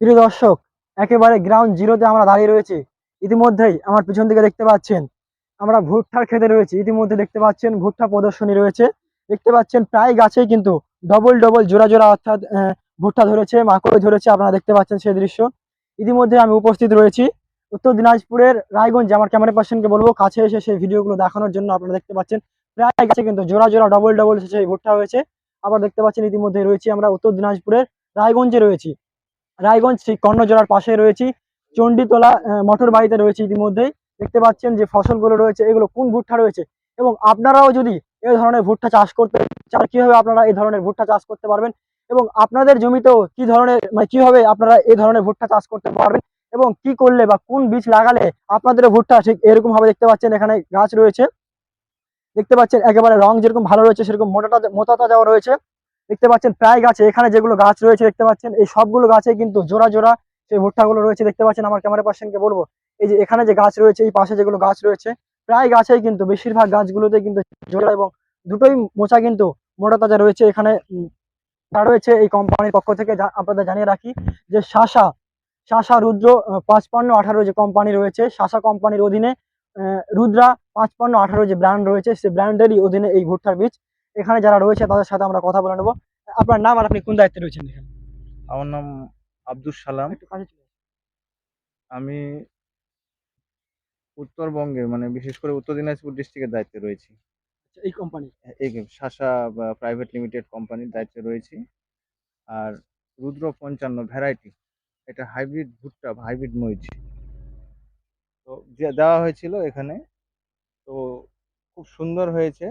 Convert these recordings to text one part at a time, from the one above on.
প্রিয় দর্শক, একেবারে গ্রাউন্ড জিরোতে আমরা দাঁড়িয়ে রয়েছি। ইতিমধ্যেই আমার পিছন দিকে দেখতে পাচ্ছেন, আমরা ভুট্টার খেতে রয়েছি। ইতিমধ্যে দেখতে পাচ্ছেন ভুট্টা প্রদর্শনী রয়েছে। দেখতে পাচ্ছেন প্রায় গাছেই কিন্তু ডবল ডবল জোড়া জোড়া অর্থাৎ ভুট্টা ধরেছে, মাকড় ধরেছে, আপনারা দেখতে পাচ্ছেন সেই দৃশ্য। ইতিমধ্যে আমি উপস্থিত রয়েছি উত্তর দিনাজপুরের রায়গঞ্জ, আমার ক্যামেরা পার্সনকে বলব, কাছে এসে সেই ভিডিওগুলো দেখানোর জন্য আপনারা দেখতে পাচ্ছেন, প্রায় গাছে কিন্তু জোড়া জোড়া ডবল ডবল সেই ভুট্টা হয়েছে। আবার দেখতে পাচ্ছেন ইতিমধ্যে রয়েছি আমরা উত্তর দিনাজপুরের রায়গঞ্জে রয়েছি। রায়গঞ্জ সেই কর্ণজোড়ার পাশে রয়েছি। চণ্ডীতলা মটর বাড়িতে রয়েছে ইতিমধ্যেই। দেখতে পাচ্ছেন যে ফসলগুলো রয়েছে, এগুলো কোন ভুট্টা রয়েছে? এবং আপনারাও যদি এই ধরনের ভুট্টা চাষ করতে চান, কীভাবে আপনারা এই ধরনের ভুট্টা চাষ করতে পারবেন? এবং আপনাদের জমিতেও কি ধরনের মানে কীভাবে আপনারা এই ধরনের ভুট্টা চাষ করতে পারবেন? এবং কি করলে বা কোন বীজ লাগালে আপনাদের ভুট্টা ঠিক এরকম ভাবে দেখতে পাচ্ছেন, এখানে গাছ রয়েছে। দেখতে পাচ্ছেন, একেবারে রং যেরকম ভালো রয়েছে, সেরকম মোটা মোটা তাজাও রয়েছে। দেখতে পাচ্ছেন, প্রায় গাছে এখানে যেগুলো গাছ রয়েছে দেখতে পাচ্ছেন, এই সবগুলো গাছে কিন্তু জোড়া জোড়া সেই ভুট্টাগুলো রয়েছে দেখতে পাচ্ছেন আমার ক্যামেরা পার্সনকে বলব। এই যে এখানে যে গাছ রয়েছে, এই পাশে যেগুলো গাছ রয়েছে, প্রায় গাছেই কিন্তু বেশিরভাগ গাছগুলোতে কিন্তু জোড়া এবং দুটোই মোচা কিন্তু মোটা তাজা রয়েছে। এখানে রয়েছে এই কোম্পানির পক্ষ থেকে আপনাদের জানিয়ে রাখি যে শাসা শাসা রুদ্র পাঁচপান্ন আঠারো যে কোম্পানি রয়েছে, শাসা কোম্পানির অধীনে রুদ্রা পাঁচপান্ন আঠারো যে ব্র্যান্ড রয়েছে সেই ব্র্যান্ডেরই অধীনে এই ভুট্টার বীজ এখানে যারা রয়েছে তাদের সাথে আমরা কথা বলে নেব। আপনার নাম আর আপনি কোন দায়িত্বে রয়েছেন এখানে? আমার নাম আব্দুল সালাম। আমি উত্তরবঙ্গে মানে বিশেষ করে উত্তর দিনাজপুর ডিস্ট্রিক্টের দায়িত্বে রয়েছি। আচ্ছা, এই কোম্পানি এই শাসা প্রাইভেট লিমিটেড কোম্পানির দায়িত্বে রয়েছি। আর রুদ্র পঞ্চান্ন ভ্যারাইটি এটা হাইব্রিড ভুট্টা হাইব্রিড মরিচ। তো যে দেওয়া হয়েছিল এখানে তো খুব সুন্দর হয়েছে।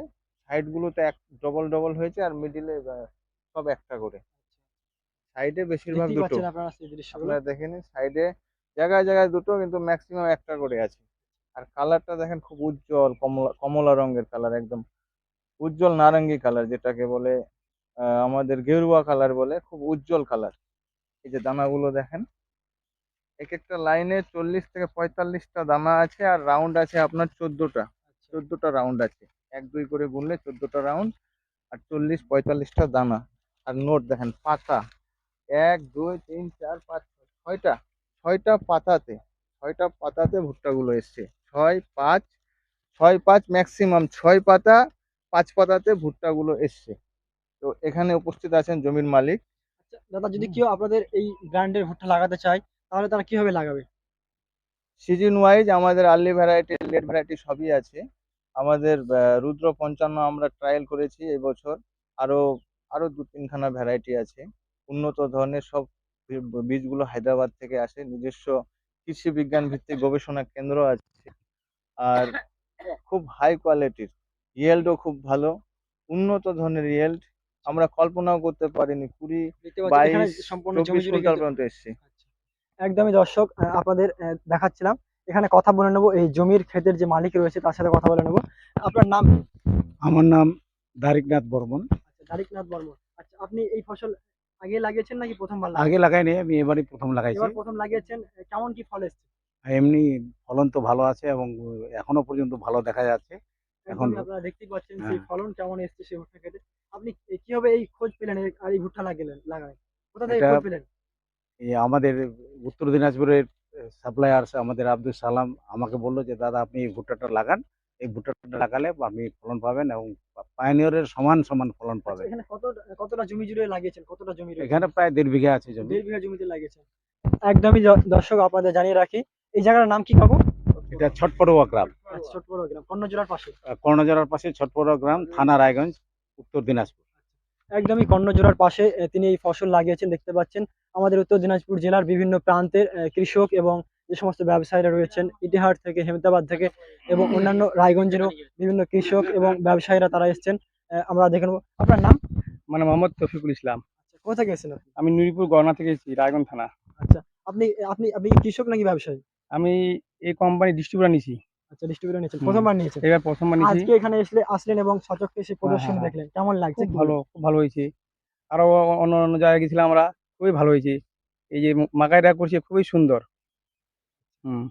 সাইডগুলোতে এক ডবল ডবল হয়েছে আর মিডিলে সব একটা করে। সাইডে বেশিরভাগ দুটো। আপনারা সেই দৃশ্যগুলো। আপনারা দেখে নিন সাইডে জায়গায় জায়গায় দুটো কিন্তু ম্যাক্সিমাম একটা করে আছে। আর কালারটা দেখেন খুব উজ্জ্বল কমলা কমলা রঙের কালার একদম। উজ্জ্বল নারঙ্গি কালার যেটাকে বলে আমাদের গেরুয়া কালার বলে খুব উজ্জ্বল কালার এই যে দানাগুলো দেখেন। এক একটা লাইনে চল্লিশ থেকে পঁয়তাল্লিশটা দানা আছে আর রাউন্ড আছে আপনার চোদ্দোটা। চোদ্দোটা রাউন্ড আছে। এক দুই করে গুনলে চোদ্দোটা রাউন্ড আর চল্লিশ পঁয়তাল্লিশটা দানা। আর নোট দেখেন পাতা। এক দুই তিন চার পাঁচ ছয়টা ছয়টা পাতাতে ছয়টা পাতাতে ভুট্টাগুলো এসছে। ছয় পাঁচ ছয় পাঁচ ম্যাক্সিমাম ছয় পাতা পাঁচ পাতাতে ভুট্টাগুলো এসছে। তো এখানে উপস্থিত আছেন জমির মালিক। আচ্ছা, দাদা যদি কেউ আপনাদের এই ব্র্যান্ডের ভুট্টা লাগাতে চায় তাহলে তারা কীভাবে লাগাবে? সিজন ওয়াইজ আমাদের আর্লি ভ্যারাইটি লেট ভ্যারাইটি সবই আছে। আমাদের রুদ্র পঞ্চান্ন আমরা ট্রায়াল করেছি এবছর আরও আরও দু তিনখানা ভ্যারাইটি আছে। উন্নত ধরনের সব বীজগুলো হায়দ্রাবাদ থেকে আসে। নিজস্ব কৃষি বিজ্ঞান ভিত্তিক গবেষণা কেন্দ্র আছে। আর খুব হাই কোয়ালিটির ইয়েল্ডও খুব ভালো। উন্নত ধরনের ইয়েল্ড আমরা কল্পনাও করতে পারিনি। কুড়ি বাইশ সম্পূর্ণ পর্যন্ত এসছে। আচ্ছা। একদমই দর্শক আপনাদের দেখাচ্ছিলাম। এখানে কথা বলে নেব। এই জমির ক্ষেতের যে মালিক রয়েছে তার সাথে কথা বলে নেব। আপনার নাম? আমার নাম দারিকনাথ বর্মন। আচ্ছা দারিকনাথ বর্মন। আচ্ছা আপনি এই ফসল আগে লাগিয়েছেন নাকি প্রথমবার? আগে লাগাইনি আমি এবারই প্রথম লাগাইছি। এবার প্রথম লাগিয়েছেন কেমন কি ফল এসছে? এমনি ফলন তো ভালো আছে এবং এখনও পর্যন্ত ভালো দেখা যাচ্ছে। এখন আপনারা দেখতেই পাচ্ছেন সেই হ্যাঁ। ফলন কেমন এসছে সেই ভুট্টা খেতে আপনি কীভাবে এই খোঁজ পেলেন আর এই ভুট্টা লাগালেন লাগালেন? কোথা থেকে খোঁজ পেলেন? এই আমাদের উত্তর দিনাজপুরের সাপ্লায়ার্স আমাদের আব্দুল সালাম আমাকে বলল যে দাদা আপনি এই ভুট্টাটা লাগান। এই ভুট্টাটা লাগালে আপনি ফলন পাবেন এবং পাইনিয়রের সমান সমান ফলন আচ্ছা, পাবেন। এখানে কত কতটা জমি জুড়ে লাগিয়েছেন? কতটা জমি এখানে প্রায় দেড় বিঘা আছে জমি। দেড় বিঘা জমিতে লাগিয়েছেন। একদমই দর্শক আপনাদের জানিয়ে রাখি এই জায়গার নাম কি কাকু এটা ছটপড়ুয়া গ্রাম। আচ্ছা, ছোট বড় গ্রাম কর্ণজোড়ার পাশে। কর্ণজোড়ার পাশে ছটপড়ুয়া গ্রাম থানা রায়গঞ্জ উত্তর দিনাজপুর। একদমই কর্ণজোড়ার পাশে তিনি এই ফসল লাগিয়েছেন দেখতে পাচ্ছেন। আমাদের উত্তর দিনাজপুর জেলার বিভিন্ন প্রান্তের কৃষক এবং যে সমস্ত ব্যবসায়ীরা রয়েছেন ইতিহার থেকে হেমতাবাদ থেকে এবং অন্যান্য রায়গঞ্জেরও বিভিন্ন কৃষক এবং ব্যবসায়ীরা তারা এসেছেন। আমরা দেখে নেব। আপনার নাম? মানে মোহাম্মদ তফিকুল ইসলাম। আচ্ছা, কোথা থেকে এসেছেন আপনি? আমি নুরিপুর গড়না থেকে এসেছি রায়গঞ্জ থানা। আচ্ছা আপনি আপনি আপনি কৃষক নাকি ব্যবসায়ী? আমি এই কোম্পানি ডিস্ট্রিবিউটার নিছি আচ্ছা ডিস্ট্রিবিউটর নিয়েছেন। হুম। প্রথমবার নিয়েছেন। এবার প্রথমবার আজকে এখানে এসলে আসলেন এবং সচক্ষে এসে প্রদর্শনী হ্যাঁ, হ্যাঁ। দেখলেন। কেমন লাগছে ভালো খুব ভালো হয়েছে। আরও অন্য অন্য জায়গায় গেছিলাম আমরা। খুবই ভালো হয়েছে। এই যে মাকাইটা করছে, খুবই সুন্দর। হুম।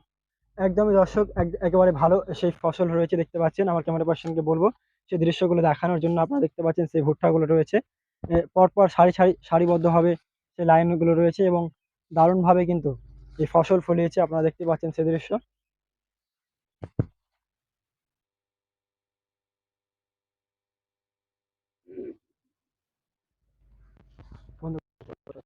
একদমই দর্শক, এক- একেবারে ভালো সেই ফসল রয়েছে দেখতে পাচ্ছেন। আমার ক্যামেরা পার্সনকে বলব, সেই দৃশ্যগুলো দেখানোর জন্য আপনারা দেখতে পাচ্ছেন সেই ভুট্টাগুলো রয়েছে। পরপর সারি সারি, সারিবদ্ধভাবে সেই লাইনগুলো রয়েছে এবং দারুণভাবে কিন্তু এই ফসল ফলিয়েছে, আপনারা দেখতে পাচ্ছেন সে দৃশ্য।